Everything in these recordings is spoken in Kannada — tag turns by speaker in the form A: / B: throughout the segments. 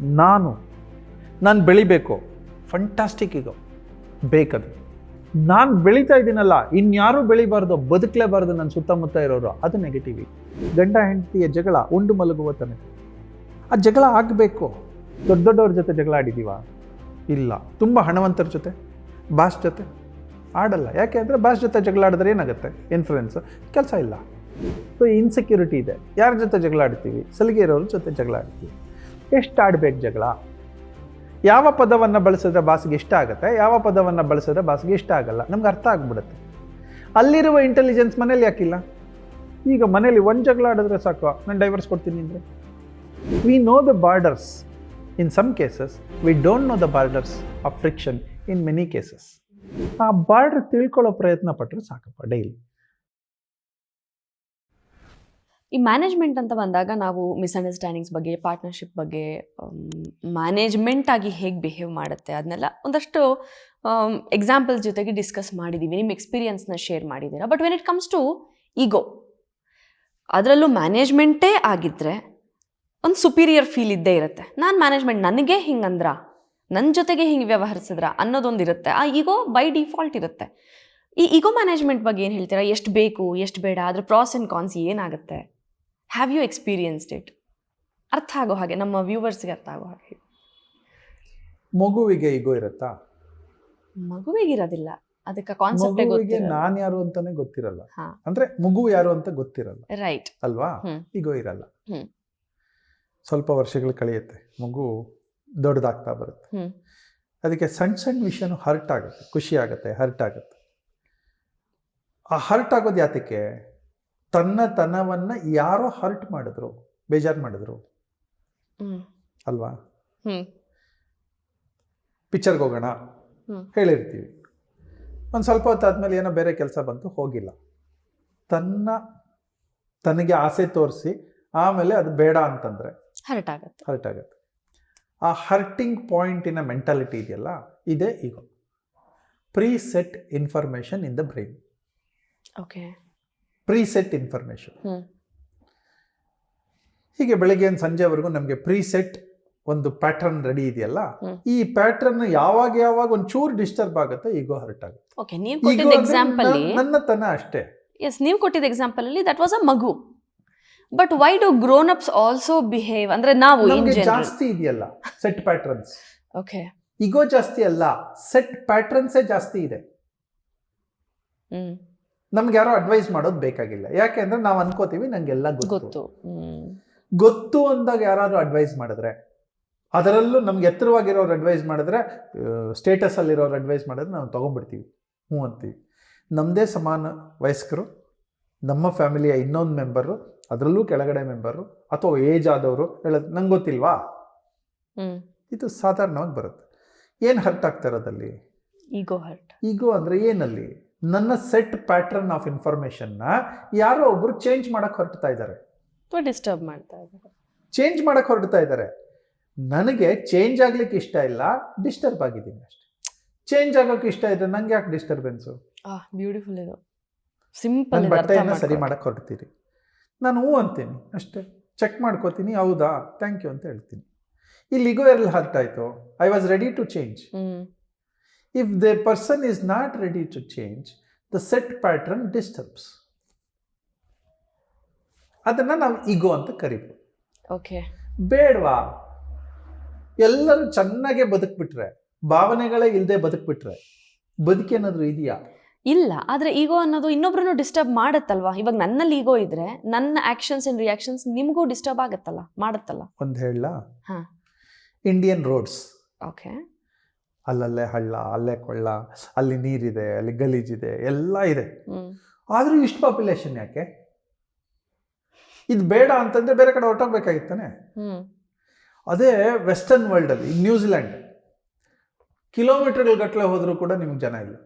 A: ನಾನು. ನಾನು ಬೆಳಿಬೇಕು. ಫಂಟಾಸ್ಟಿಕ್ ಈಗ ಬೇಕದು. ನಾನು ಬೆಳೀತಾ ಇದ್ದೀನಲ್ಲ, ಇನ್ಯಾರೂ ಬೆಳಿಬಾರ್ದು, ಬದುಕಲೇಬಾರ್ದು ನನ್ನ ಸುತ್ತಮುತ್ತ ಇರೋರು, ಅದು ನೆಗೆಟಿವಿ ಗಂಡ, ಹೆಂಡತಿಯ ಜಗಳ, ಉಂಡು ಮಲಗುವ ತನಕ ಆ ಜಗಳ ಆಗಬೇಕು. ದೊಡ್ಡ ದೊಡ್ಡವ್ರ ಜೊತೆ ಜಗಳ ಆಡಿದ್ದೀವ ಇಲ್ಲ. ತುಂಬ ಹಣವಂತರ ಜೊತೆ ಬಾಸ್ ಜೊತೆ. ಆಡಲ್ಲ. ಯಾಕೆ ಅಂದರೆ ಬಾಸ್ ಜೊತೆ ಜಗಳ ಆಡಿದ್ರೆ ಏನಾಗುತ್ತೆ? ಇನ್ಫ್ಲುಯೆನ್ಸ್ ಕೆಲಸ ಇಲ್ಲ. ಸೊ ಇನ್ಸೆಕ್ಯೂರಿಟಿ ಇದೆ. ಯಾರ ಜೊತೆ ಜಗಳ ಆಡ್ತೀವಿ? ಸಲಿಗೆ ಇರೋರ ಜೊತೆ ಜಗಳ ಆಡ್ತೀವಿ. ಎಷ್ಟು ಆಡ್ಬೇಕು ಜಗಳ? ಯಾವ ಪದವನ್ನು ಬಳಸಿದ್ರೆ ಬಾಸಿಗೆ ಇಷ್ಟ ಆಗುತ್ತೆ, ಯಾವ ಪದವನ್ನು ಬಳಸಿದ್ರೆ ಬಾಸಿಗೆ ಇಷ್ಟ ಆಗಲ್ಲ, ನಮ್ಗೆ ಅರ್ಥ ಆಗ್ಬಿಡುತ್ತೆ. ಅಲ್ಲಿರುವ ಇಂಟೆಲಿಜೆನ್ಸ್ ಮನೇಲಿ ಯಾಕಿಲ್ಲ? ಈಗ ಮನೇಲಿ ಒಂದು ಜಗಳ ಆಡಿದ್ರೆ ಸಾಕು, ನಾನು ಡೈವರ್ಸ್ ಕೊಡ್ತೀನಿ ಅಂದರೆ. We know the borders in some cases we don't know the borders of friction in many cases ಆ ಬಾರ್ಡರ್ ತಿಳ್ಕೊಳ್ಳೋ ಪ್ರಯತ್ನ ಪಟ್ಟರೆ ಸಾಕಪ್ಪ ಡೈಲಿ
B: ಈ ಮ್ಯಾನೇಜ್ಮೆಂಟ್ ಅಂತ ಬಂದಾಗ ನಾವು ಮಿಸ್ಅಂಡರ್ಸ್ಟ್ಯಾಂಡಿಂಗ್ಸ್ ಬಗ್ಗೆ ಪಾರ್ಟ್ನರ್ಶಿಪ್ ಬಗ್ಗೆ ಮ್ಯಾನೇಜ್ಮೆಂಟ್ ಆಗಿ ಹೇಗೆ ಬಿಹೇವ್ ಮಾಡುತ್ತೆ ಅದನ್ನೆಲ್ಲ ಒಂದಷ್ಟು ಎಕ್ಸಾಂಪಲ್ಸ್ ಜೊತೆಗೆ ಡಿಸ್ಕಸ್ ಮಾಡಿದ್ದೀವಿ ನಿಮ್ಮ ಎಕ್ಸ್ಪೀರಿಯನ್ಸ್ನ ಶೇರ್ ಮಾಡಿದ್ದೀರಾ but when it comes to ego ಅದರಲ್ಲೂ ಮ್ಯಾನೇಜ್ಮೆಂಟೇ ಆಗಿದ್ದರೆ ಒಂದು ಸುಪೀರಿಯರ್ ಫೀಲ್ ಇದ್ದೇ ಇರುತ್ತೆ. ನಾನು ಮ್ಯಾನೇಜ್ಮೆಂಟ್ ನನಗೆ ಹಿಂಗಂದ್ರ ನನ್ನ ಜೊತೆಗೆ ಹಿಂಗೆ ವ್ಯವಹರಿಸಿದ್ರ ಅನ್ನೋದೊಂದು ಇರುತ್ತೆ. ಆ ಈಗೋ ಬೈ ಡಿಫಾಲ್ಟ್ ಇರುತ್ತೆ. ಈ ಈಗೋ ಮ್ಯಾನೇಜ್ಮೆಂಟ್ ಬಗ್ಗೆ ಏನು ಹೇಳ್ತೀರಾ? ಎಷ್ಟು ಬೇಕು, ಎಷ್ಟು ಬೇಡ, ಅದ್ರ ಪ್ರಾಸ್ ಆ್ಯಂಡ್ ಕಾನ್ಸ್ ಏನಾಗುತ್ತೆ? ಹ್ಯಾವ್ ಯು ಎಕ್ಸ್ಪೀರಿಯನ್ಸ್ಡ್ ಇಟ್ ಅರ್ಥ ಆಗೋ ಹಾಗೆ ನಮ್ಮ ವ್ಯೂವರ್ಸ್ಗೆ ಅರ್ಥ ಆಗೋ ಹಾಗೆ.
A: ಮಗುವಿಗೆ ಈಗೋ ಇರುತ್ತಾ?
B: ಮಗುವಿಗಿರೋದಿಲ್ಲ ಅದಕ್ಕೆ ಕಾನ್ಸೆಪ್ಟ್
A: ಮಗುವಿಗೆ ನಾನು ಯಾರು ಅಂತಾನೆ ಗೊತ್ತಿರಲ್ಲ. ಅಂದ್ರೆ ಮಗು ಯಾರು ಅಂತ ಗೊತ್ತಿರಲ್ಲ.
B: ರೈಟ್
A: ಅಲ್ವಾ. ಈಗೋ ಇರಲ್ಲ. ಸ್ವಲ್ಪ ವರ್ಷಗಳು ಕಳೆಯುತ್ತೆ. ಮಗು ದೊಡ್ಡದಾಗ್ತಾ ಬರುತ್ತೆ. ಅದಕ್ಕೆ ಸಣ್ಣ ಸಣ್ಣ ವಿಷಯನೂ ಹರ್ಟ್ ಆಗುತ್ತೆ ಖುಷಿ ಆಗುತ್ತೆ ಹರ್ಟ್ ಆಗುತ್ತೆ. ಆ ಹರ್ಟ್ ಆಗೋದು ಯಾತಕ್ಕೆ? ತನ್ನ ತನವನ್ನ ಯಾರೋ ಹರ್ಟ್ ಮಾಡಿದ್ರು ಬೇಜಾರು ಮಾಡಿದ್ರು. ಅಲ್ವಾ? ಪಿಕ್ಚರ್ಗೆ ಹೋಗೋಣ. ಹೇಳಿರ್ತೀವಿ. ಒಂದು ಸ್ವಲ್ಪ ಹೊತ್ತು ಆದ್ಮೇಲೆ ಏನೋ ಬೇರೆ ಕೆಲಸ ಬಂತು ಹೋಗಿಲ್ಲ. ತನ್ನ ತನಗೆ ಆಸೆ ತೋರಿಸಿ ಆಮೇಲೆ ಅದು ಬೇಡ ಅಂತಂದ್ರೆ
B: ಹರ್ಟ್ ಆಗುತ್ತೆ.
A: ಹರ್ಟ್ ಆಗುತ್ತೆ. ಆ ಹರ್ಟಿಂಗ್ ಪಾಯಿಂಟಿನ ಮೆಂಟಾಲಿಟಿ ಇದೆಯಲ್ಲ ಇದೇ ಈಗ preset information in the brain.
B: Okay.
A: Preset information ಹೀಗೆ ಬೆಳಗ್ಗೆಯಿಂದ ಸಂಜೆವರೆಗೂ ನಮಗೆ ಪ್ರೀಸೆಟ್ ಒಂದು ಪ್ಯಾಟರ್ನ್ ರೆಡಿ ಇದೆಯಲ್ಲ. ಈ ಪ್ಯಾಟರ್ನ್ ಯಾವಾಗ ಯಾವಾಗ ಒಂಚೂರು ಡಿಸ್ಟರ್ಬ್ ಆಗುತ್ತೆ ಈಗೋ ಹರ್ಟ್ ಆಗುತ್ತೆ
B: ಎಕ್ಸಾಂಪಲ್
A: ನನ್ನ ತನ ಅಷ್ಟೇ.
B: ಎಸ್ ನೀವು ಕೊಟ್ಟಿದ್ದ ಎಕ್ಸಾಂಪಲ್ ಅಲ್ಲಿ ದಟ್ ವಾಸ್ ಅ ಮಗು. But why do grown ups also behave ಅಂದ್ರೆ ನಾವು
A: ಜಾಸ್ತಿ ಇದೆಯಲ್ಲ ಸೆಟ್ ಪ್ಯಾಟರ್ನ್ಸ್
B: ಓಕೆ
A: ಈಗೋ ಜಾಸ್ತಿ ಅಲ್ಲ ಸೆಟ್ ಪ್ಯಾಟರ್ನ್ಸೇ ಜಾಸ್ತಿ ಇದೆ. ನಮ್ಗೆ ಯಾರೋ ಅಡ್ವೈಸ್ ಮಾಡೋದು ಬೇಕಾಗಿಲ್ಲ. ಯಾಕೆ ಅಂದ್ರೆ ನಾವು ಅನ್ಕೋತೀವಿ ನಂಗೆಲ್ಲ ಗೊತ್ತು.
B: ಗೊತ್ತು.
A: ಅಂದಾಗ ಯಾರಾದ್ರೂ ಅಡ್ವೈಸ್ ಮಾಡಿದ್ರೆ ಅದರಲ್ಲೂ ನಮ್ಗೆ ಎತ್ತರವಾಗಿರೋರು ಅಡ್ವೈಸ್ ಮಾಡಿದ್ರೆ ಸ್ಟೇಟಸ್ ಅಲ್ಲಿರೋರು ಅಡ್ವೈಸ್ ಮಾಡಿದ್ರೆ ನಾವು ತೊಗೊಂಡ್ಬಿಡ್ತೀವಿ. ಹ್ಞೂ ಅಂತೀವಿ. ನಮ್ಮದೇ ಸಮಾನ ವಯಸ್ಕರು ನಮ್ಮ ಫ್ಯಾಮಿಲಿಯ ಇನ್ನೊಂದು ಮೆಂಬರು ಅದರಲ್ಲೂ ಕೆಳಗಡೆ ಮೆಂಬರು ಅಥವಾ ಏಜ್ ಆದವರು ಹೇಳೋದು ನಂಗೆ ಗೊತ್ತಿಲ್ವಾ? ಇದು ಸಾಧಾರಣವಾಗಿ ಬರುತ್ತೆ. ಏನು ಹರ್ಟ್ ಆಗ್ತಾ ಇರೋದಲ್ಲಿ?
B: ಈಗೋ ಹರ್ಟ್
A: ಈಗೋ ಅಂದರೆ ಏನಲ್ಲಿ? ನನ್ನ ಸೆಟ್ ಪ್ಯಾಟರ್ನ್ ಆಫ್ ಇನ್ಫಾರ್ಮೇಷನ್ನ ಯಾರೋ ಒಬ್ರು ಚೇಂಜ್ ಮಾಡಕ್ಕೆ ಹೊರಡ್ತಾ ಇದ್ದಾರೆ.
B: ಡಿಸ್ಟರ್ಬ್ ಮಾಡ್ತಾ ಇದ್ದಾರೆ.
A: ಚೇಂಜ್ ಮಾಡಕ್ಕೆ ಹೊರಡ್ತಾ ಇದ್ದಾರೆ. ನನಗೆ ಚೇಂಜ್ ಆಗ್ಲಿಕ್ಕೆ ಇಷ್ಟ ಇಲ್ಲ ಡಿಸ್ಟರ್ಬ್ ಆಗಿದ್ದೀನಿ ಅಷ್ಟೇ. ಚೇಂಜ್ ಆಗೋಕೆ ಇಷ್ಟ ಇದೆ ನಂಗೆ ಯಾಕೆ ಡಿಸ್ಟರ್ಬೆನ್ಸ್
B: ಆ ಬ್ಯೂಟಿಫುಲ್ ಇದು. ಸಿಂಪಲ್
A: ಬಟ್ಟೆಯನ್ನು ಸರಿ ಮಾಡಕ್ಕೆ ಹೊರಡ್ತೀರಿ. ನಾನು ಹ್ಞೂ ಅಂತೀನಿ ಅಷ್ಟೇ. ಚೆಕ್ ಮಾಡ್ಕೋತೀನಿ ಹೌದಾ? ಥ್ಯಾಂಕ್ ಯು ಅಂತ ಹೇಳ್ತೀನಿ. ಇಲ್ಲಿ ಇಗೋ ಎಲ್ಲಿ ಹರ್ಟ್ ಆಯಿತು? I was ready to change
B: hmm
A: the person is not ready to change, the set pattern disturbs. ಅದನ್ನು ನಾವು ಈಗೋ ಅಂತ ಕರಿಬೋದು.
B: ಓಕೆ
A: ಬೇಡವಾ? ಎಲ್ಲರೂ ಚೆನ್ನಾಗೆ ಬದುಕ್ಬಿಟ್ರೆ ಭಾವನೆಗಳೇ ಇಲ್ಲದೆ ಬದುಕ್ಬಿಟ್ರೆ ಬದುಕೇನಾದ್ರೂ ಇದೆಯಾ?
B: ಇಲ್ಲ ಆದರೆ ಈಗೋ ಅನ್ನೋದು ಇನ್ನೊಬ್ರನ್ನು ಡಿಸ್ಟರ್ಬ್ ಮಾಡುತ್ತಲ್ವಾ? ಇವಾಗ ನನ್ನಲ್ಲಿ ಈಗೋ ಇದ್ರೆ ನನ್ನ ಆಕ್ಷನ್ಸ್ ಅಂಡ್ ರಿಯಾಕ್ಷನ್ಸ್ ನಿಮಗೂ ಡಿಸ್ಟರ್ಬ್ ಆಗುತ್ತಲ್ಲ ಮಾಡುತ್ತಲ್ಲ?
A: ಒಂದು ಹೇಳ
B: ಹಾ.
A: ಇಂಡಿಯನ್ ರೋಡ್ಸ್
B: ಓಕೆ
A: ಅಲ್ಲಲ್ಲೇ ಹಳ್ಳ ಅಲ್ಲೇ ಕೊಳ್ಳ ಅಲ್ಲಿ ನೀರಿದೆ ಅಲ್ಲಿ ಗಲೀಜಿದೆ ಎಲ್ಲ ಇದೆ. ಆದರೂ ಇಷ್ಟು ಪಾಪ್ಯುಲೇಷನ್ ಯಾಕೆ? ಇದು ಬೇಡ ಅಂತಂದ್ರೆ ಬೇರೆ ಕಡೆ ಹೊರಟೋಗ್ಬೇಕಾಗಿತ್ತಾನೆ. ಅದೇ ವೆಸ್ಟರ್ನ್ ವರ್ಲ್ಡಲ್ಲಿ ನ್ಯೂಜಿಲ್ಯಾಂಡ್ ಕಿಲೋಮೀಟರ್ ಗಟ್ಟಲೆ ಹೋದರೂ ಕೂಡ ನಿಮ್ಗೆ ಜನ ಇಲ್ಲ.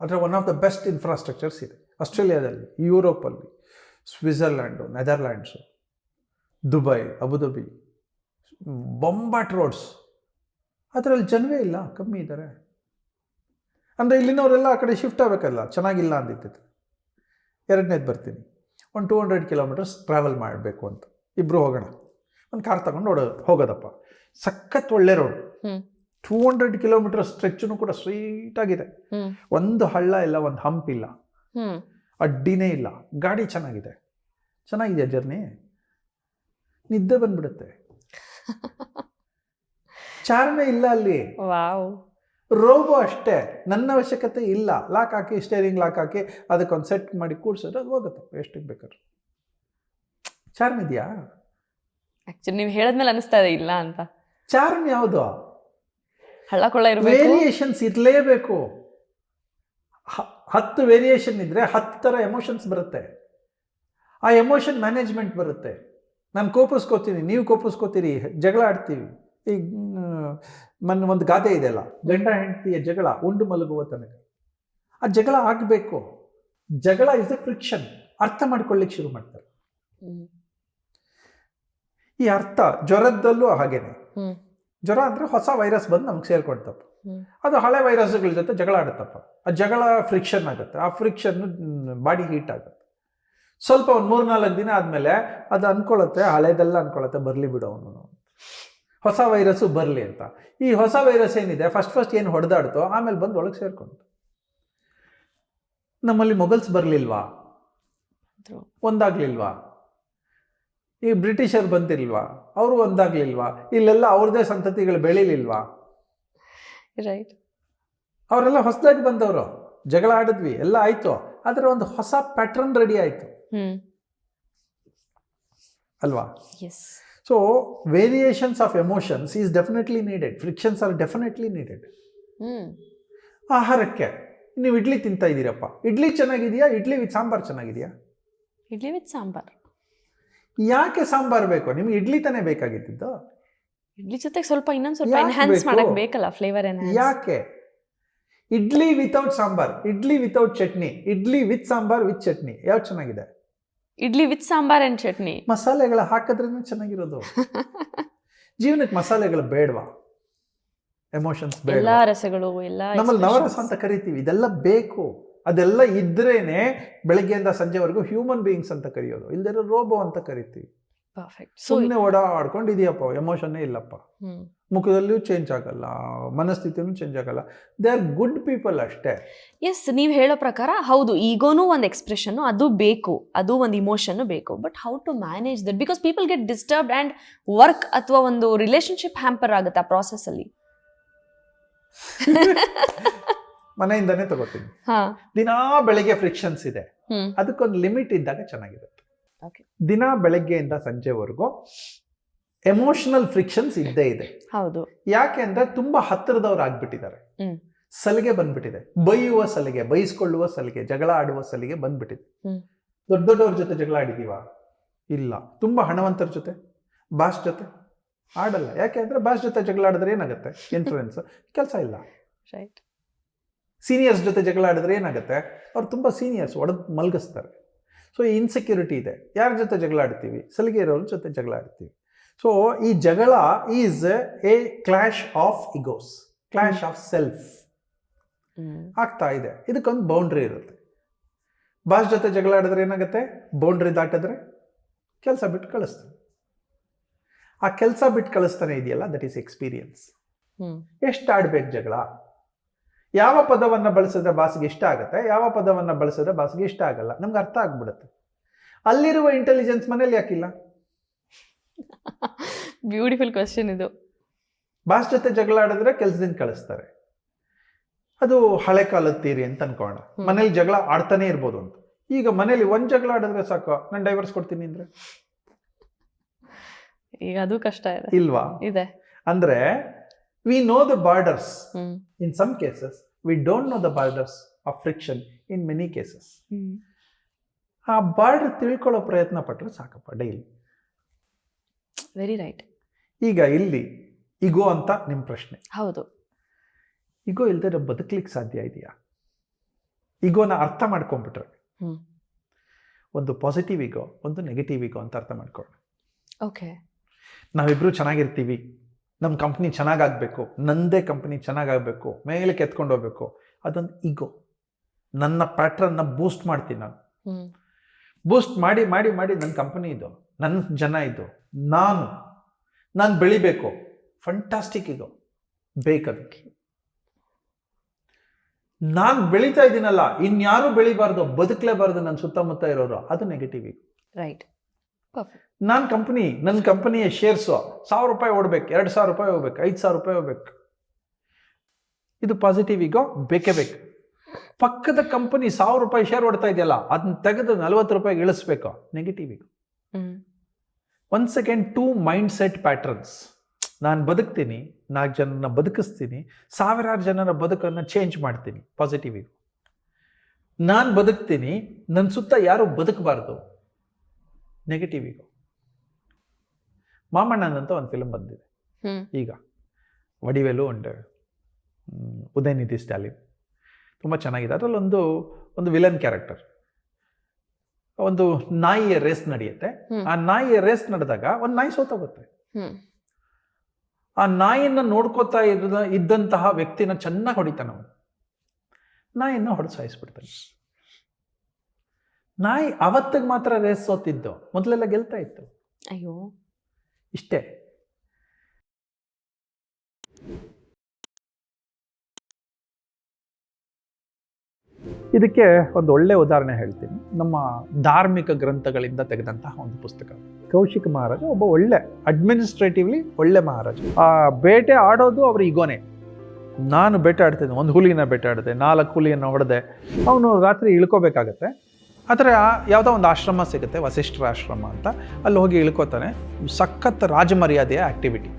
A: ಆದರೆ one of the best infrastructures ಇದೆ. ಆಸ್ಟ್ರೇಲಿಯಾದಲ್ಲಿ ಯುರೋಪಲ್ಲಿ Switzerland Netherlands Dubai Abu Dhabi ಬೊಂಬಾಟ್ ರೋಡ್ಸ್. ಅದರಲ್ಲಿ ಜನವೇ ಇಲ್ಲ ಕಮ್ಮಿ ಇದ್ದಾರೆ ಅಂದರೆ ಇಲ್ಲಿನವರೆಲ್ಲ ಆ ಕಡೆ ಶಿಫ್ಟ್ ಆಗಬೇಕಲ್ಲ ಚೆನ್ನಾಗಿಲ್ಲ ಅಂದಿತ್ತು ಎರಡನೇದು ಬರ್ತೀನಿ. ಒಂದು ಟೂ ಹಂಡ್ರೆಡ್ ಕಿಲೋಮೀಟರ್ಸ್ ಟ್ರಾವೆಲ್ ಮಾಡಬೇಕು ಅಂತ. ಇಬ್ಬರು ಹೋಗೋಣ. ಒಂದು ಕಾರ್ ತಗೊಂಡು ಓಡೋ ಹೋಗೋದಪ್ಪ. ಸಖತ್ ಒಳ್ಳೆ road. Two hundred kilometre stretch ಕೂಡ ಸ್ವೀಟ್ ಆಗಿದೆ. ಒಂದು ಹಳ್ಳ ಇಲ್ಲ ಒಂದು ಹಂಪ್ ಇಲ್ಲ. ಅಡ್ಡಿನೇ ಇಲ್ಲ. ಗಾಡಿ ಚೆನ್ನಾಗಿದೆ. ಚೆನ್ನಾಗಿದೆ ಜರ್ನಿ ನಿದ್ದೆ ಬಂದ್ಬಿಡುತ್ತೆ. ಚಾರ್ಮೆ ಇಲ್ಲ ಅಲ್ಲಿ.
B: ವಾವ್.
A: ರೋಬೋ ಅಷ್ಟೇ ನನ್ನ ಅವಶ್ಯಕತೆ ಇಲ್ಲ. ಲಾಕ್ ಹಾಕಿ ಸ್ಟೇರಿಂಗ್ ಲಾಕ್ ಹಾಕಿ ಅದಕ್ಕೊಂದು ಸೆಟ್ ಮಾಡಿ ಕೂಡ್ಸಿದ್ರೆ ಅದು ಹೋಗುತ್ತೆ. ಎಷ್ಟಕ್ಕೆ ಬೇಕಾದ್ರೆ. ಚಾರ್ಮ್ ಇದೆಯಾ?
B: ಆಕ್ಚುಲಿ ನೀವು ಹೇಳಿದ್ಮೇಲೆ ಅನಿಸ್ತಾ ಇದೆ ಇಲ್ಲ ಅಂತ.
A: ಚಾರ್ಮ್ ಯಾವುದು?
B: ಹಳ್ಳ ಕೊಳ್ಳ ಇರಬೇಕು.
A: ವೇರಿಯೇಷನ್ಸ್ ಇರಲೇಬೇಕು. ಹತ್ತು ವೇರಿಯೇಷನ್ ಇದ್ರೆ ಹತ್ತು ಥರ ಎಮೋಷನ್ಸ್ ಬರುತ್ತೆ. ಆ ಎಮೋಷನ್ ಮ್ಯಾನೇಜ್ಮೆಂಟ್ ಬರುತ್ತೆ. ನಾನು ಕೋಪಿಸ್ಕೋತೀನಿ ನೀವು ಕೋಪಿಸ್ಕೋತೀರಿ ಜಗಳ ಆಡ್ತೀವಿ. ಈಗ ಮನ್ ಒಂದು ಗಾದೆ ಇದೆಯಲ್ಲ ಗಂಡ ಹೆಂಡತಿಯ ಜಗಳ ಉಂಡು ಮಲಗುವ ತನಕ. ಆ ಜಗಳ ಆಗಬೇಕು. ಜಗಳ ಇಸ್ ಅ ಫ್ರಿಕ್ಷನ್ ಅರ್ಥ ಮಾಡ್ಕೊಳ್ಳಿಕ್ಕೆ ಶುರು ಮಾಡ್ತಾರೆ. ಈ ಅರ್ಥ ಜ್ವರದಲ್ಲೂ ಹಾಗೇನೆ. ಜ್ವರ ಅಂದರೆ ಹೊಸ ವೈರಸ್ ಬಂದು ನಮ್ಗೆ
B: ಸೇರ್ಕೊಡ್ತಪ್ಪ.
A: ಅದು ಹಳೆ ವೈರಸ್ಗಳ ಜೊತೆ ಜಗಳ ಆಡುತ್ತಪ್ಪ. ಆ ಜಗಳ ಫ್ರಿಕ್ಷನ್ ಆಗುತ್ತೆ. ಆ ಫ್ರಿಕ್ಷನ್ ಬಾಡಿ ಹೀಟ್ ಆಗುತ್ತೆ. ಸ್ವಲ್ಪ ಒಂದು ಮೂರು ನಾಲ್ಕು ದಿನ ಆದಮೇಲೆ ಅದು ಅನ್ಕೊಳ್ಳುತ್ತೆ ಹಳೆದೆಲ್ಲ ಅನ್ಕೊಳ್ಳುತ್ತೆ ಬರಲಿ ಬಿಡು ಅವನು. ಹೊಸ ವೈರಸ್ಸು ಬರಲಿ ಅಂತ. ಈ ಹೊಸ ವೈರಸ್ ಏನಿದೆ ಫಸ್ಟ್ ಫಸ್ಟ್ ಏನು ಹೊಡೆದಾಡ್ತೋ ಆಮೇಲೆ ಬಂದು ಒಳಗೆ ಸೇರ್ಕೊಂಡು ನಮ್ಮಲ್ಲಿ ಮೊಘಲ್ಸ್ ಬರಲಿಲ್ವಾ. ಒಂದಾಗ್ಲಿಲ್ವಾ? ಈ ಬ್ರಿಟಿಷರು ಬಂದಿಲ್ವಾ? ಅವರು ಒಂದಾಗ್ಲಿಲ್ವಾ? ಇಲ್ಲೆಲ್ಲ ಅವ್ರದೇ ಸಂತತಿಗಳು ಬೆಳೀಲಿಲ್ವಾ?
B: ರೈಟ್
A: ಅವರೆಲ್ಲ ಹೊಸದಾಗಿ ಬಂದವರು. ಜಗಳ ಆಡಿದ್ವಿ ಎಲ್ಲ ಆಯಿತು. ಆದರೆ ಒಂದು ಹೊಸ ಪ್ಯಾಟ್ರನ್ ರೆಡಿ ಆಯಿತು. ಅಲ್ವಾ? Variations of emotions is definitely needed frictions are definitely needed
B: hmm.
A: ಆಹಾರಕ್ಕೆ ನೀವು ಇಡ್ಲಿ ತಿಂತಾ ಇದ್ದೀರಪ್ಪ ಇಡ್ಲಿ ಚೆನ್ನಾಗಿದೆಯಾ? ಇಡ್ಲಿ ವಿತ್ ಸಾಂಬಾರ್ ಚೆನ್ನಾಗಿದೆಯಾ?
B: ಇಡ್ಲಿ ವಿತ್ ಸಾಂಬಾರ್.
A: ಯಾಕೆ ಸಾಂಬಾರ್ ಬೇಕು? ನಿಮ್ಗೆ ಇಡ್ಲಿ ತಾನೇ ಬೇಕಾಗಿದ್ದು
B: ಇಡ್ಲಿ ಜೊತೆಗೆ ಸ್ವಲ್ಪ ಇನ್ನೊಂದು ಸ್ವಲ್ಪ
A: ಎನ್ಹ್ಯಾನ್ಸ್
B: ಮಾಡಕ್ ಬೇಕಲ್ಲ ಫ್ಲೇವರ್ ಎನ್ಹಾನ್ಸ್
A: ಯಾಕೆ? Idli without sambar idli without chutney idli with sambar with chutney ಯಾವ್ದು ಚೆನ್ನಾಗಿದೆ?
B: Idli with sambar and chutney.
A: ಮಸಾಲೆಗಳ ಹಾಕಿದ್ರೇನೆ ಚೆನ್ನಾಗಿರೋದು. ಜೀವನಕ್ಕೆ ಮಸಾಲೆಗಳು ಬೇಡವಾ? ಎಮೋಷನ್ಸ್ ಬೇಡ
B: ಎಲ್ಲಾ ರಸಗಳು ಎಲ್ಲಾ
A: ನಮ್ಮಲ್ಲಿ ನವರಸ ಅಂತ ಕರಿತೀವಿ ಇದೆಲ್ಲ ಬೇಕು. ಅದೆಲ್ಲ ಇದ್ರೇನೆ ಬೆಳಗ್ಗೆಯಿಂದ ಸಂಜೆವರೆಗೂ ಹ್ಯೂಮನ್ ಬೀಯಿಂಗ್ಸ್ ಅಂತ ಕರೆಯೋದು. ಇಲ್ದಿರೋ ರೋಬೋ ಅಂತ ಕರಿತೀವಿ.
B: ಪರ್ಫೆಕ್ಟ್
A: ಸುಮ್ಮನೆ ಓಡಾಡ್ಕೊಂಡು ಇದೆಯಪ್ಪ ಎಮೋಷನ್ನೇ ಇಲ್ಲಪ್ಪ. ಮುಖದಲ್ಲೂ ಚೇಂಜ್ ಆಗಲ್ಲ ಮನಸ್ಥಿತಿನೂ ಚೇಂಜ್ ಆಗಲ್ಲ. ದೇ ಆರ್ ಗುಡ್ ಪೀಪಲ್ ಅಷ್ಟೇ.
B: ಎಸ್ ನೀವು ಹೇಳೋ ಪ್ರಕಾರ ಹೌದು ಈಗೋನು ಒಂದು ಎಕ್ಸ್ಪ್ರೆಷನ್ ಅದು ಬೇಕು ಅದು ಒಂದು ಇಮೋಷನ್ ಬೇಕು. But how to manage that because people get disturb and work ಅಥವಾ ಒಂದು ರಿಲೇಶನ್ಶಿಪ್ ಹ್ಯಾಂಪರ್ ಆಗುತ್ತೆ ಆ ಪ್ರಾಸೆಸಲ್ಲಿ ಅಲ್ಲಿ.
A: ಮನೆಯಿಂದನೇ ತಗೋತೀನಿ.
B: ಹಾ.
A: ದಿನಾ ಬೆಳಿಗ್ಗೆ ಫ್ರಿಕ್ಷನ್ಸ್ ಇದೆ. ಅದಕ್ಕೊಂದು ಲಿಮಿಟ್ ಇದ್ದಾಗ
B: Okay.
A: ದಿನ ಬೆಳಗ್ಗೆಯಿಂದ ಸಂಜೆವರೆಗೂ ಎಮೋಷನಲ್ ಫ್ರಿಕ್ಷನ್ಸ್ ಇದ್ದೇ ಇದೆ.
B: ಹೌದು.
A: ಯಾಕೆ ಅಂದ್ರೆ ತುಂಬಾ ಹತ್ತಿರದವ್ರು ಆಗ್ಬಿಟ್ಟಿದ್ದಾರೆ. ಸಲಿಗೆ ಬಂದ್ಬಿಟ್ಟಿದೆ. ಬೈಯುವ ಸಲಿಗೆ ಬೈಸ್ಕೊಳ್ಳುವ ಸಲಿಗೆ ಜಗಳ ಆಡುವ ಸಲಿಗೆ ಬಂದ್ಬಿಟ್ಟಿದೆ. ದೊಡ್ಡ ದೊಡ್ಡವ್ರ ಜೊತೆ ಜಗಳ ಆಡಿದೀವ? ಇಲ್ಲ. ತುಂಬಾ ಹಣವಂತರ ಜೊತೆ? ಬಾಸ್ ಜೊತೆ? ಆಡಲ್ಲ. ಯಾಕೆ ಅಂದ್ರೆ ಬಾಸ್ ಜೊತೆ ಜಗಳ ಆಡಿದ್ರೆ ಏನಾಗುತ್ತೆ? ಇನ್ಫ್ಲೂಯೆನ್ಸ್ ಕೆಲಸ ಇಲ್ಲ. ಸೀನಿಯರ್ಸ್ ಜೊತೆ ಜಗಳ ಆಡಿದ್ರೆ ಏನಾಗುತ್ತೆ? ಅವ್ರು ತುಂಬಾ ಸೀನಿಯರ್ಸ್ ಒಡೆದು ಮಲಗಿಸ್ತಾರೆ. ಸೊ ಈ ಇನ್ಸೆಕ್ಯೂರಿಟಿ ಇದೆ. ಯಾರ ಜೊತೆ ಜಗಳ ಆಡ್ತೀವಿ? ಸಲಿಗೆ ಇರೋರ ಜೊತೆ ಜಗಳ ಆಡ್ತೀವಿ. ಸೊ ಈ ಜಗಳ is a clash of egos clash of self ಆಗ್ತಾ ಇದೆ. ಇದಕ್ಕೊಂದು ಬೌಂಡ್ರಿ ಇರುತ್ತೆ. ಬಾಸ್ ಜೊತೆ ಜಗಳ ಆಡಿದ್ರೆ ಏನಾಗುತ್ತೆ? ಬೌಂಡ್ರಿ ದಾಟಿದ್ರೆ ಕೆಲಸ ಬಿಟ್ಟು ಕಳಿಸ್ತಾನೆ ಆ ಕೆಲಸ ಬಿಟ್ಟು ಕಳಿಸ್ತಾನೆ ಇದೆಯಲ್ಲ? ದಟ್ ಈಸ್ ಎಕ್ಸ್ಪೀರಿಯನ್ಸ್ ಎಷ್ಟು ಆಡ್ಬೇಕು ಜಗಳ? ಯಾವ ಪದವನ್ನು ಬಳಸಿದ್ರೆ ಬಾಸ್ಗೆ ಇಷ್ಟ ಆಗುತ್ತೆ ಯಾವ ಪದವನ್ನು ಬಳಸಿದ್ರೆ ಬಾಸ್ಗೆ ಇಷ್ಟ ಆಗಲ್ಲ. ನಮ್ಗೆ ಅರ್ಥ ಆಗ್ಬಿಡುತ್ತೆ. ಅಲ್ಲಿರುವ ಇಂಟೆಲಿಜೆನ್ಸ್ ಮನೇಲಿ ಯಾಕಿಲ್ಲ?
B: ಬ್ಯೂಟಿಫುಲ್ ಕ್ವಶನ್ ಇದು.
A: ಬಾಸ್ ಜೊತೆ ಜಗಳ ಆಡಿದ್ರೆ ಕೆಲ್ಸದಿಂದ ಕಳಿಸ್ತಾರೆ. ಅದು ಹಳೆ ಕಾಲದ ತೀರಿ ಅಂತ ಅನ್ಕೋಣ ಮನೇಲಿ ಜಗಳ ಆಡ್ತಾನೆ ಇರ್ಬೋದು ಅಂತ. ಈಗ ಮನೇಲಿ ಒಂದು ಜಗಳ ಆಡಿದ್ರೆ ಸಾಕು ನಾನು ಡೈವರ್ಸ್ ಕೊಡ್ತೀನಿ ಅಂದ್ರೆ?
B: ಈಗ ಅದು ಕಷ್ಟ ಇದೆ.
A: ಇಲ್ವಾ?
B: ಇದೆ.
A: ಅಂದ್ರೆ we know the borders
B: mm.
A: In some cases we don't know the borders of friction in many
B: hmm.
A: ಆ ಬಾರ್ಡರ್ ತಿಳ್ಕೊಳ್ಳೋ ಪ್ರಯತ್ನ ಪಟ್ಟರೆ ಸಾಕಪ್ಪ ಡೈಲಿ
B: ವೆರಿ ರೈಟ್
A: ಈಗ ಇಲ್ಲಿ ಇಗೋ ಅಂತ ನಿಮ್ಮ ಪ್ರಶ್ನೆ.
B: ಹೌದು.
A: ಇಗೋ ಇಲ್ದಿರ ಬದುಕಲಿಕ್ಕೆ ಸಾಧ್ಯ ಇದೆಯಾ? ಇಗೋನ ಅರ್ಥ ಮಾಡ್ಕೊಂಡ್ಬಿಟ್ರೆ. ಒಂದು ಪಾಸಿಟಿವ್ ಈಗೋ ಒಂದು ನೆಗೆಟಿವ್ ಇಗೋ ಅಂತ ಅರ್ಥ ಮಾಡ್ಕೊಳ್ಳೋಣ.
B: ಓಕೆ
A: ನಾವಿಬ್ರು ಚೆನ್ನಾಗಿರ್ತೀವಿ. ನಮ್ಮ ಕಂಪ್ನಿ ಚೆನ್ನಾಗಾಗಬೇಕು ನನ್ನದೇ ಕಂಪ್ನಿ ಚೆನ್ನಾಗಾಗಬೇಕು ಮೇಲೆ ಕೆತ್ಕೊಂಡು ಹೋಗ್ಬೇಕು ಅದೊಂದು ಇಗೋ ನನ್ನ ಪ್ಯಾಟ್ರನ್ನ ಬೂಸ್ಟ್ ಮಾಡ್ತೀನಿ ನಾನು. ಬೂಸ್ಟ್ ಮಾಡಿ ಮಾಡಿ ಮಾಡಿ ನನ್ನ ಕಂಪನಿ ಇದು ನನ್ನ ಜನ ಇದು ನಾನು ನಾನು ಬೆಳಿಬೇಕು. ಫಂಟಾಸ್ಟಿಕ್ ಈಗೋ ಬೇಕದಕ್ಕೆ ನಾನು ಬೆಳೀತಾ ಇದ್ದೀನಲ್ಲ ಇನ್ಯಾರು ಬೆಳಿಬಾರ್ದು ಬದುಕಲೇಬಾರ್ದು ನನ್ನ ಸುತ್ತಮುತ್ತ ಇರೋರು ಅದು ನೆಗೆಟಿವ್ ಈಗ
B: ರೈಟ್
A: ನಾನು ಕಂಪ್ನಿ ನನ್ನ ಕಂಪನಿಯ ಶೇರ್ಸು ಸಾವಿರ ರೂಪಾಯಿ ಓಡ್ಬೇಕು ಎರಡು ಸಾವಿರ ರೂಪಾಯಿ ಹೋಗ್ಬೇಕು ಐದು ಸಾವಿರ ರೂಪಾಯಿ ಹೋಗ್ಬೇಕು. ಇದು ಪಾಸಿಟಿವ್ ಈಗೋ ಬೇಕೇ ಬೇಕು. ಪಕ್ಕದ ಕಂಪನಿ ಸಾವಿರ ರೂಪಾಯಿ ಶೇರ್ ಓಡ್ತಾ ಇದೆಯಲ್ಲ ಅದನ್ನ ತೆಗೆದು ನಲ್ವತ್ತು ರೂಪಾಯಿಗೆ ಇಳಿಸ್ಬೇಕು. ನೆಗೆಟಿವ್ ಈಗ. One second two mindset patterns ನಾನು ಬದುಕ್ತೀನಿ ನಾಲ್ಕು ಜನನ ಬದುಕಿಸ್ತೀನಿ ಸಾವಿರಾರು ಜನರ ಬದುಕನ್ನು ಚೇಂಜ್ ಮಾಡ್ತೀನಿ ಪಾಸಿಟಿವ್ ಈಗ. ನಾನು ಬದುಕ್ತೀನಿ ನನ್ನ ಸುತ್ತ ಯಾರು ಬದುಕಬಾರ್ದು. ನೆಗೆಟಿವ್ ಈಗ ಮಾಮಣ್ಣನಂತ ಒಂದು ಫಿಲ್ಮ್ ಬಂದಿದೆ. ಈಗ ವಡಿವೆಲು ಅಂಡ್ ಉದಯನಿಧಿ ಸ್ಟಾಲಿನ್ ತುಂಬ ಚೆನ್ನಾಗಿದೆ. ಅದರಲ್ಲಿ ಒಂದು ವಿಲನ್ ಕ್ಯಾರೆಕ್ಟರ್ ಒಂದು ನಾಯಿಯ ರೇಸ್ ನಡೆಯುತ್ತೆ. ಆ ನಾಯಿಯ ರೇಸ್ ನಡೆದಾಗ ಒಂದು ನಾಯಿ ಸೋತೋಗುತ್ತೆ. ಆ ನಾಯಿಯನ್ನ ನೋಡ್ಕೋತಾ ಇದ್ದಂತಹ ವ್ಯಕ್ತಿನ ಚೆನ್ನಾಗಿ ಹೊಡಿತಾನೆ ಅವನು ನಾಯಿಯನ್ನ ಹೊಡೆದು ಸಾಯಿಸ್ಬಿಡ್ತಾನೆ. ನಾಯಿ ಅವತ್ತಿಗೆ ಮಾತ್ರ ರೇಸ್ ಸೋತಿದ್ದು. ಮೊದಲೆಲ್ಲ ಗೆಲ್ತಾ ಇತ್ತು.
B: ಅಯ್ಯೋ.
A: ಇಷ್ಟೇ. ಇದಕ್ಕೆ ಒಂದು ಒಳ್ಳೆ ಉದಾಹರಣೆ ಹೇಳ್ತೀನಿ. ನಮ್ಮ ಧಾರ್ಮಿಕ ಗ್ರಂಥಗಳಿಂದ ತೆಗೆದಂತಹ ಒಂದು ಪುಸ್ತಕ. ಕೌಶಿಕ ಮಹಾರಾಜ ಒಬ್ಬ ಒಳ್ಳೆ ಅಡ್ಮಿನಿಸ್ಟ್ರೇಟಿವ್ಲಿ ಒಳ್ಳೆ ಮಹಾರಾಜ. ಆ ಬೇಟೆ ಆಡೋದು ಅವ್ರ ಈಗೋನೆ. ನಾನು ಬೇಟೆ ಆಡ್ತಿದ್ದೆ ಒಂದು ಹುಲಿನ ಬೇಟೆ ಆಡಿದೆ ನಾಲ್ಕು ಹುಲಿಯನ್ನು ಹೊಡೆದೆ. ಅವನು ರಾತ್ರಿ ಇಳ್ಕೋಬೇಕಾಗತ್ತೆ. ಆದರೆ ಯಾವುದೋ ಒಂದು ಆಶ್ರಮ ಸಿಗುತ್ತೆ ವಸಿಷ್ಠರ ಆಶ್ರಮ ಅಂತ. ಅಲ್ಲಿ ಹೋಗಿ ಇಳ್ಕೋತಾನೆ. ಸಖತ್ ರಾಜಮರ್ಯಾದೆಯ ಆ್ಯಕ್ಟಿವಿಟಿ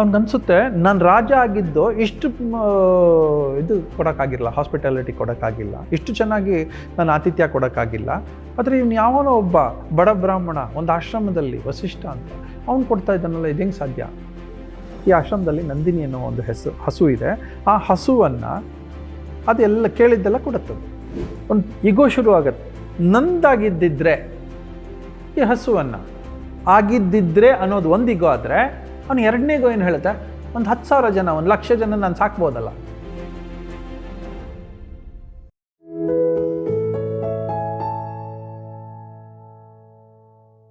A: ಅವ್ನಿಗನ್ಸುತ್ತೆ ನಾನು ರಾಜ ಆಗಿದ್ದು ಇಷ್ಟು ಇದು ಕೊಡೋಕ್ಕಾಗಿಲ್ಲ ಹಾಸ್ಪಿಟಾಲಿಟಿ ಕೊಡೋಕ್ಕಾಗಿಲ್ಲ. ಇಷ್ಟು ಚೆನ್ನಾಗಿ ನಾನು ಆತಿಥ್ಯ ಕೊಡೋಕ್ಕಾಗಿಲ್ಲ. ಆದರೆ ಇವ್ನು ಯಾವನೋ ಒಬ್ಬ ಬಡ ಬ್ರಾಹ್ಮಣ, ಒಂದು ಆಶ್ರಮದಲ್ಲಿ ವಸಿಷ್ಠ ಅಂತ, ಅವ್ನು ಕೊಡ್ತಾ ಇದ್ದಾನಲ್ಲ, ಇದು ಹೆಂಗೆ ಸಾಧ್ಯ? ಈ ಆಶ್ರಮದಲ್ಲಿ ನಂದಿನಿ ಅನ್ನೋ ಒಂದು ಹೆಸರು, ಹಸು ಇದೆ. ಆ ಹಸುವನ್ನು ಅದೆಲ್ಲ ಕೇಳಿದ್ದೆಲ್ಲ ಕೊಡುತ್ತದೆ. ಒಂದು ಇಗೋ ಶುರು ಆಗುತ್ತೆ ನಂದಾಗಿದ್ದಿದ್ರೆ ಈ ಹಸುವನ್ನು, ಆಗಿದ್ದಿದ್ರೆ ಅನ್ನೋದು ಒಂದಿಗೋ ಆದರೆ, ಅವನು ಎರಡನೇಗೋ ಏನು ಹೇಳುತ್ತೆ? ಒಂದು ಹತ್ತು ಸಾವಿರ ಜನ, ಒಂದು ಲಕ್ಷ ಜನ ನಾನು ಸಾಕ್ಬೋದಲ್ಲ.